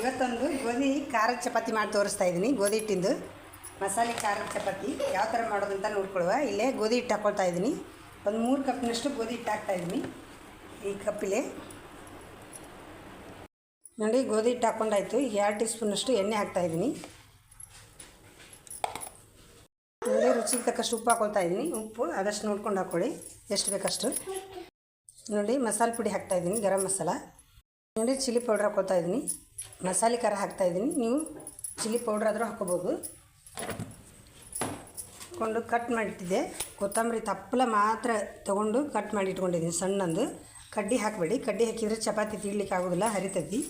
ಇವತ್ತೊಂದು ಗೋಧಿ ಖಾರದ ಚಪಾತಿ ಮಾಡಿ ತೋರಿಸ್ತಾ ಇದ್ದೀನಿ ಗೋಧಿ ಹಿಟ್ಟಿಂದು. ಮಸಾಲೆ ಖಾರದ ಚಪಾತಿ. ಯಾವ ಥರ ಮಾಡೋದಂತ ನೋಡ್ಕೊಳ್ಳುವ. ಇಲ್ಲೇ ಗೋಧಿ ಹಿಟ್ಟು ಹಾಕ್ಕೊಳ್ತಾ ಇದ್ದೀನಿ ಒಂದು ಮೂರು ಕಪ್ನಷ್ಟು ಗೋಧಿ ಹಿಟ್ಟು ಹಾಕ್ತಾ ಇದ್ದೀನಿ ಈ ಕಪ್ಪಿಲೆ. ನೋಡಿ, ಗೋಧಿ ಹಿಟ್ಟು ಹಾಕ್ಕೊಂಡಾಯ್ತು ಈಗ ಎರಡು ಟೀ ಸ್ಪೂನಷ್ಟು ಎಣ್ಣೆ ಹಾಕ್ತಾ ಇದ್ದೀನಿ ನೋಡಿ, ರುಚಿಗೆ ತಕ್ಕಷ್ಟು ಉಪ್ಪು ಹಾಕ್ಕೊಳ್ತಾ ಇದ್ದೀನಿ ಉಪ್ಪು ಆದಷ್ಟು ನೋಡ್ಕೊಂಡು ಹಾಕ್ಕೊಳ್ಳಿ ಎಷ್ಟು ಬೇಕಷ್ಟು. ನೋಡಿ, ಮಸಾಲೆ ಪುಡಿ ಹಾಕ್ತಾ ಇದ್ದೀನಿ ಗರಂ ಮಸಾಲ. ನೋಡಿ ಚಿಲ್ಲಿ ಪೌಡ್ರ್ ಹಾಕೋತಾ ಇದ್ದೀನಿ. ಮಸಾಲೆ ಖಾರ ಹಾಕ್ತಾ ಇದ್ದೀನಿ. ನೀವು ಚಿಲ್ಲಿ ಪೌಡ್ರ್ ಆದರೂ ಹಾಕೋಬೋದು. ಹಾಕ್ಕೊಂಡು ಕಟ್ ಮಾಡಿಟ್ಟಿದ್ದೆ. ಕೊತ್ತಂಬರಿ ತಪ್ಪಲ ಮಾತ್ರ ತೊಗೊಂಡು ಕಟ್ ಮಾಡಿ ಇಟ್ಕೊಂಡಿದ್ದೀನಿ ಸಣ್ಣಂದು. ಕಡ್ಡಿ ಹಾಕಬೇಡಿ. ಕಡ್ಡಿ ಹಾಕಿದರೆ ಚಪಾತಿ ತೀಡ್ಲಿಕ್ಕೆ ಆಗೋದಿಲ್ಲ, ಹರಿತೈತಿ.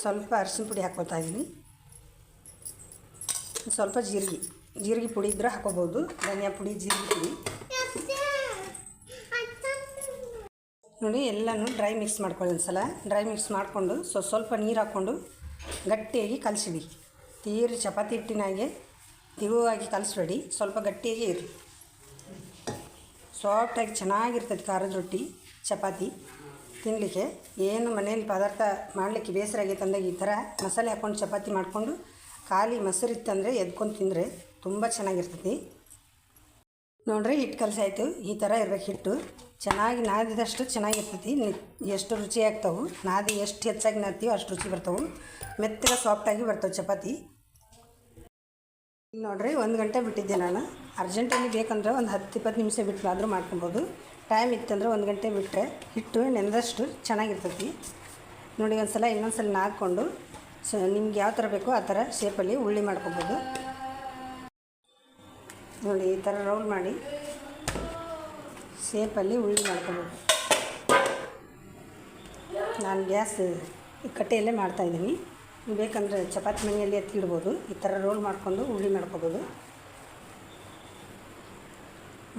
ಸ್ವಲ್ಪ ಅರಿಶಿನ ಪುಡಿ ಹಾಕೋತಾ ಇದ್ದೀನಿ. ಸ್ವಲ್ಪ ಜೀರಿಗೆ. ಜೀರಿಗೆ ಪುಡಿ ಇದ್ರೆ ಹಾಕೋಬೋದು. ಧನಿಯಾ ಪುಡಿ, ಜೀರಿಗೆ ಪುಡಿ. ನೋಡಿ, ಎಲ್ಲನೂ ಡ್ರೈ ಮಿಕ್ಸ್ ಮಾಡ್ಕೊಳ್ಳಿ ಒಂದು ಸಲ ಡ್ರೈ ಮಿಕ್ಸ್ ಮಾಡಿಕೊಂಡು, ಸೊ ಸ್ವಲ್ಪ ನೀರು ಹಾಕ್ಕೊಂಡು ಗಟ್ಟಿಯಾಗಿ ಕಲಸಿಡಿ ತೀರಿ ಚಪಾತಿ ಹಿಟ್ಟಿನಾಗೆ ತಿಳುವಾಗಿ ಕಲಸಬೇಡಿ. ಸ್ವಲ್ಪ ಗಟ್ಟಿಯಾಗಿ ಇರಲಿ. ಸಾಫ್ಟಾಗಿ ಚೆನ್ನಾಗಿರ್ತದೆ ಖಾರದ ರೊಟ್ಟಿ, ಚಪಾತಿ. ತಿನ್ನಲಿಕ್ಕೆ ಏನು ಮನೆಯಲ್ಲಿ ಪದಾರ್ಥ ಮಾಡಲಿಕ್ಕೆ ಬೇಸರ ಆಗೈತೆ ಅಂದಾಗ ಈ ಥರ ಮಸಾಲೆ ಹಾಕ್ಕೊಂಡು ಚಪಾತಿ ಮಾಡಿಕೊಂಡು, ಖಾಲಿ ಮೊಸರು ಇತ್ತಂದರೆ ಎದ್ಕೊಂಡು ತಿಂದರೆ ತುಂಬ ಚೆನ್ನಾಗಿರ್ತೈತಿ ನೋಡ್ರಿ ಹಿಟ್ಟು ಕಲಸಾಯಿತು ಈ ಥರ ಇರಬೇಕು ಹಿಟ್ಟು. ಚೆನ್ನಾಗಿ ನಾದಿದಷ್ಟು ಚೆನ್ನಾಗಿರ್ತೈತಿ. ಎಷ್ಟು ರುಚಿ ಆಗ್ತಾವೆ, ನಾದಿ ಎಷ್ಟು ಹೆಚ್ಚಾಗಿ ನಾದ್ತೀವೋ ಅಷ್ಟು ರುಚಿ ಬರ್ತಾವೆ. ಮೆತ್ತಗೆ ಸಾಫ್ಟಾಗಿ ಬರ್ತವೆ ಚಪಾತಿ. ಇಲ್ಲಿ ನೋಡ್ರಿ ಒಂದು ಗಂಟೆ ಬಿಟ್ಟಿದ್ದೆ ನಾನು. ಅರ್ಜೆಂಟಲ್ಲಿ ಬೇಕಂದ್ರೆ ಒಂದು ಹತ್ತು ಇಪ್ಪತ್ತು ನಿಮಿಷ ಬಿಟ್ಟು ಆದರೂ ಮಾಡ್ಕೊಬೋದು. ಟೈಮ್ ಇತ್ತಂದ್ರೆ ಒಂದು ಗಂಟೆ ಬಿಟ್ಟರೆ ಹಿಟ್ಟು ನೆನೆದಷ್ಟು ಚೆನ್ನಾಗಿರ್ತೈತಿ. ನೋಡಿ ಒಂದು ಸಲ ಇನ್ನೊಂದು ಸಲ ನಾದ್ಕೊಂಡು, ಸೊ ನಿಮ್ಗೆ ಯಾವ ಥರ ಬೇಕೋ ಆ ಥರ ಶೇಪಲ್ಲಿ ಉಳ್ಳಿ ಮಾಡ್ಕೊಬೋದು. ನೋಡಿ, ಈ ಥರ ರೋಲ್ ಮಾಡಿ ಶೇಪಲ್ಲಿ ಉಳ್ಳಿ ಮಾಡ್ಕೊಬೋದು. ನಾನು ಗ್ಯಾಸ್ ಕಟ್ಟೆಯಲ್ಲೇ ಮಾಡ್ತಾಯಿದ್ದೀನಿ ಬೇಕಂದರೆ ಚಪಾತಿ ಮನೆಯಲ್ಲಿ ಎತ್ತಿಡ್ಬೋದು. ಈ ಥರ ರೋಲ್ ಮಾಡ್ಕೊಂಡು ಉಳ್ಳಿ ಮಾಡ್ಕೊಬೋದು.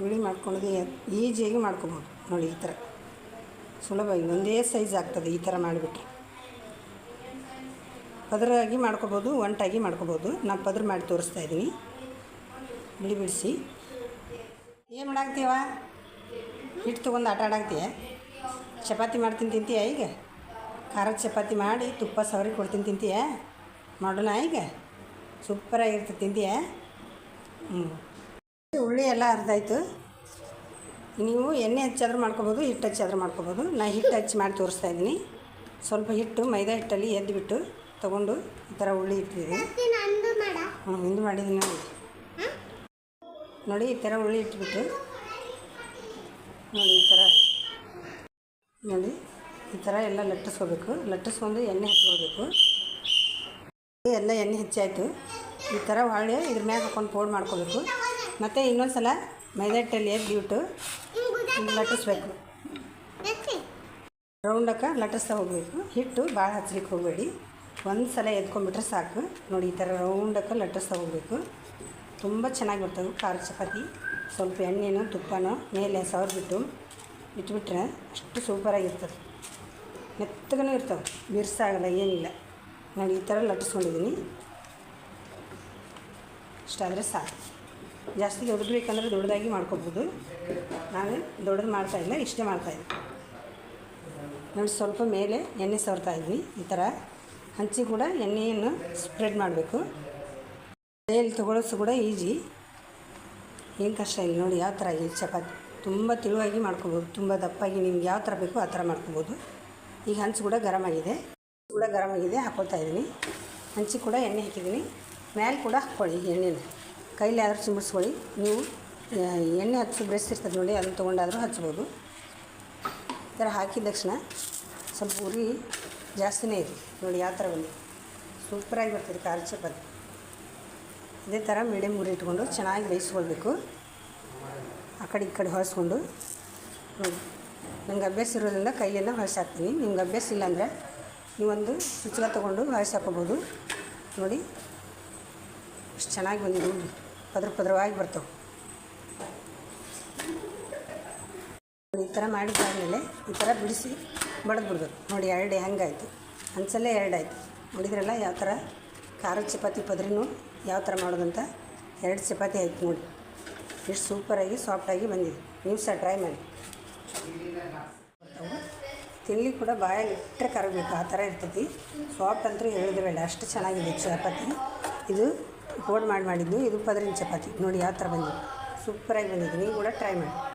ಉಳ್ಳಿ ಮಾಡ್ಕೊಂಡು ಈಜಿಯಾಗಿ ಮಾಡ್ಕೊಬೋದು. ನೋಡಿ, ಈ ಥರ. ಸುಲಭವಾಗಿ, ಒಂದೇ ಸೈಜ್ ಆಗ್ತದೆ ಈ ಥರ ಮಾಡಿಬಿಟ್ರೆ. ಪದರಾಗಿ ಮಾಡ್ಕೊಬೋದು, ಒಂಟಾಗಿ ಮಾಡ್ಕೊಬೋದು. ನಾನು ಪದ್ರ ಮಾಡಿ ತೋರಿಸ್ತಾ ಇದ್ದೀನಿ. ಬಿಡಿ ಬಿಡಿಸಿ ಏನು ಮಾಡಾಕ್ತೀವ ಹಿಟ್ಟು ತೊಗೊಂಡು ಆಟ ಆಡಾಕ್ತೀಯ ಚಪಾತಿ ಮಾಡ್ತೀನಿ ತಿಂತೀಯ ಈಗ? ಖಾರದ ಚಪಾತಿ ಮಾಡಿ ತುಪ್ಪ ಸವರಿ ಕೊಡ್ತೀನಿ ತಿಂತೀಯ? ಮಾಡೋಣ ಈಗ? ಸೂಪರಾಗಿರ್ತದೆ ತಿಂತೀಯ? ಹ್ಞೂ ಉಳ್ಳಿ ಎಲ್ಲ ಅರ್ಧಾಯ್ತು ನೀವು ಎಣ್ಣೆ ಹಚ್ಚಾದ್ರೂ ಮಾಡ್ಕೊಬೋದು ಹಿಟ್ಟು ಹಚ್ಚಾದ್ರೂ ಮಾಡ್ಕೊಬೋದು. ನಾ ಹಿಟ್ಟು ಹಚ್ಚಿ ಮಾಡಿ ತೋರಿಸ್ತಾ ಇದ್ದೀನಿ. ಸ್ವಲ್ಪ ಹಿಟ್ಟು ಮೈದಾ ಹಿಟ್ಟಲ್ಲಿ ಎದ್ದುಬಿಟ್ಟು ತೊಗೊಂಡು ಈ ಥರ ಉಳ್ಳಿ ಇಟ್ಟಿದ್ದೀನಿ. ಹ್ಞೂ ಇಂದು ಮಾಡಿದ್ದೀನಿ ನೋಡಿ. ನೋಡಿ ಈ ಥರ ಉಳ್ಳಿ ಇಟ್ಬಿಟ್ಟು. ನೋಡಿ ಈ ಥರ. ನೋಡಿ ಈ ಥರ ಎಲ್ಲ ಲಟ್ಟಿಸ್ಕೋಬೇಕು. ಲಟ್ಟಿಸ್ಕೊಂಡು ಎಣ್ಣೆ ಹಚ್ಕೊಳ್ಬೇಕು. ಎಲ್ಲ ಎಣ್ಣೆ ಹೆಚ್ಚಾಯಿತು. ಈ ಥರ ಹೊಳ್ಳಿ ಇದ್ರ ಮ್ಯಾಗ ಹಾಕೊಂಡು ಪೌಡ್ ಮಾಡ್ಕೋಬೇಕು ಮತ್ತು ಇನ್ನೊಂದು ಸಲ ಮೈದಾ ಹಿಟ್ಟಲ್ಲಿ ಎದ್ದಿಬಿಟ್ಟು ಲಟ್ಟಿಸ್ಬೇಕು. ರೌಂಡಕ್ಕೆ ಲಟ್ಟಿಸ್ತಾ ಹೋಗಬೇಕು. ಹಿಟ್ಟು ಭಾಳ ಹಚ್ಚಲಿಕ್ಕೆ ಹೋಗಬೇಡಿ. ಒಂದು ಸಲ ಎದ್ಕೊಂಡ್ಬಿಟ್ರೆ ಸಾಕು. ನೋಡಿ ಈ ಥರ ರೌಂಡಕ್ಕೆ ಲಟ್ಟಿಸ್ತಾ ಹೋಗಬೇಕು. ತುಂಬ ಚೆನ್ನಾಗಿ ಬರ್ತದೆ ಖಾರ ಚಪಾತಿ. ಸ್ವಲ್ಪ ಎಣ್ಣೆನೋ, ತುಪ್ಪನೋ, ಮೇಲೆ ಸವರ್ಬಿಟ್ಟು ಇಟ್ಬಿಟ್ರೆ ಅಷ್ಟು ಸೂಪರಾಗಿರ್ತದೆ. ಮೆತ್ತಗೂ ಇರ್ತವೆ, ಬಿರ್ಸಾಗಲ್ಲ, ಏನಿಲ್ಲ. ನಾನು ಈ ಥರ ಲಟ್ಟಿಸ್ಕೊಂಡಿದ್ದೀನಿ. ಇಷ್ಟಾದರೆ ಸಾಕು. ಜಾಸ್ತಿ ದೊಡ್ಡದು ಬೇಕಂದ್ರೆ ದೊಡ್ಡದಾಗಿ ಮಾಡ್ಕೊಬೋದು. ನಾನು ದೊಡ್ಡದು ಮಾಡ್ತಾಯಿಲ್ಲ ಇಷ್ಟೇ ಮಾಡ್ತಾಯಿದ್ದೆ ನಾನು ಸ್ವಲ್ಪ ಮೇಲೆ ಎಣ್ಣೆ ಸವರ್ತಾ ಇದ್ವಿ ಈ ಥರ ಹಂಚಿ ಕೂಡ ಎಣ್ಣೆಯನ್ನು ಸ್ಪ್ರೆಡ್ ಮಾಡಬೇಕು. ಕೈಯಲ್ಲಿ ತೊಗೊಳೋಸು ಕೂಡ ಈಜಿ. ಏನು ಕಷ್ಟ ಇಲ್ಲ ನೋಡಿ, ಯಾವ ಥರ ಈ ಚಪಾತಿ. ತುಂಬ ತಿಳುವಾಗಿ ಮಾಡ್ಕೊಬೋದು, ತುಂಬ ದಪ್ಪಾಗಿ ನಿಮ್ಗೆ ಯಾವ ಥರ ಬೇಕೋ ಆ ಥರ ಮಾಡ್ಕೊಬೋದು. ಈಗ ಹಂಚು ಕೂಡ ಗರಮ್ ಆಗಿದೆ. ಕೂಡ ಗರಮ್ ಆಗಿದೆ ಹಾಕ್ಕೊಳ್ತಾ ಇದ್ದೀನಿ. ಹಂಚಿ ಕೂಡ ಎಣ್ಣೆ ಹಾಕಿದ್ದೀನಿ. ಮ್ಯಾಲೆ ಕೂಡ ಹಾಕ್ಕೊಳ್ಳಿ ಎಣ್ಣೆನ. ಕೈಲಿ ಆದರೂ ಚಿಮ್ಮಿಸ್ಕೊಳ್ಳಿ ನೀವು ಎಣ್ಣೆ ಹಚ್ಚಿ ಬ್ರೆಸ್ ಇರ್ತದೆ ನೋಡಿ, ಅದನ್ನು ತೊಗೊಂಡಾದರೂ ಹಚ್ಬೋದು. ಈ ಥರ ಹಾಕಿದ ತಕ್ಷಣ ಸ್ವಲ್ಪ ಉರಿ ಜಾಸ್ತಿನೇ ಇದೆ. ನೋಡಿ, ಯಾವ ಥರ ಬಂದಿದೆ ಸೂಪರಾಗಿ ಬರ್ತದೆ ಖಾರ ಚಪಾತಿ. ಇದೇ ಥರ ಮೀಡಿಯಮ್ ಉರಿ ಇಟ್ಕೊಂಡು ಚೆನ್ನಾಗಿ ಬೇಯಿಸ್ಕೊಳ್ಬೇಕು. ಆ ಕಡೆ ಈ ಕಡೆ ಹೊಲಿಸ್ಕೊಂಡು. ನಂಗೆ ಅಭ್ಯಾಸ ಇರೋದ್ರಿಂದ ಕೈಯನ್ನು ಹೊಳ್ಸಿ ಹಾಕ್ತೀನಿ ನಿಮ್ಗೆ ಅಭ್ಯಾಸ ಇಲ್ಲಾಂದರೆ ನೀವೊಂದು ಸುಚ್ಚಲ ತೊಗೊಂಡು ಹೊಳ್ಸಿ ಹಾಕೋಬೋದು ನೋಡಿ, ಅಷ್ಟು ಚೆನ್ನಾಗಿ ಬಂದಿದೆ ನೋಡಿ. ಪದ್ರ ಪದ್ರವಾಗಿ ಬರ್ತವೆ. ಈ ಥರ ಮಾಡಿದ್ದಾದಮೇಲೆ ಈ ಥರ ಬಿಡಿಸಿ ಬಡದು ಬಿಡ್ಬೇಕು ನೋಡಿ, ಎರಡು ಹೆಂಗಾಯಿತು. ಒಂದ್ಸಲ ಎರಡಾಯಿತು ನೋಡಿದ್ರಲ್ಲ, ಯಾವ ಥರ? ಖಾರದ ಚಪಾತಿ ಪದ್ರಿನೂ ಯಾವ ಥರ ಮಾಡೋದಂತ ಎರಡು ಚಪಾತಿ ಆಯ್ತು ನೋಡಿ. ಎಷ್ಟು ಸೂಪರಾಗಿ, ಸಾಫ್ಟಾಗಿ ಬಂದಿದೆ. ನೀವು ಸಹ ಟ್ರೈ ಮಾಡಿ. ತಿನ್ಲಿಕ್ಕೆ ಕೂಡ ಬಾಯಲ್ಲಿ ಇಟ್ಟರೆ ಕರಗಬೇಕು, ಆ ಥರ ಇರ್ತೈತಿ ಸಾಫ್ಟ್ ಅಂತೂ ಹೇಳಿದ್ರೆ ಬೇಡ, ಅಷ್ಟು ಚೆನ್ನಾಗಿದೆ ಚಪಾತಿ. ಇದು ಕೋಡ್ ಮಾಡಿ ಮಾಡಿದ್ದು, ಇದು ಪದರಿನ ಚಪಾತಿ. ನೋಡಿ ಯಾವ ಥರ ಬಂದಿದೆ. ಸೂಪರಾಗಿ ಬಂದಿದೆ, ನೀವು ಕೂಡ ಟ್ರೈ ಮಾಡಿ.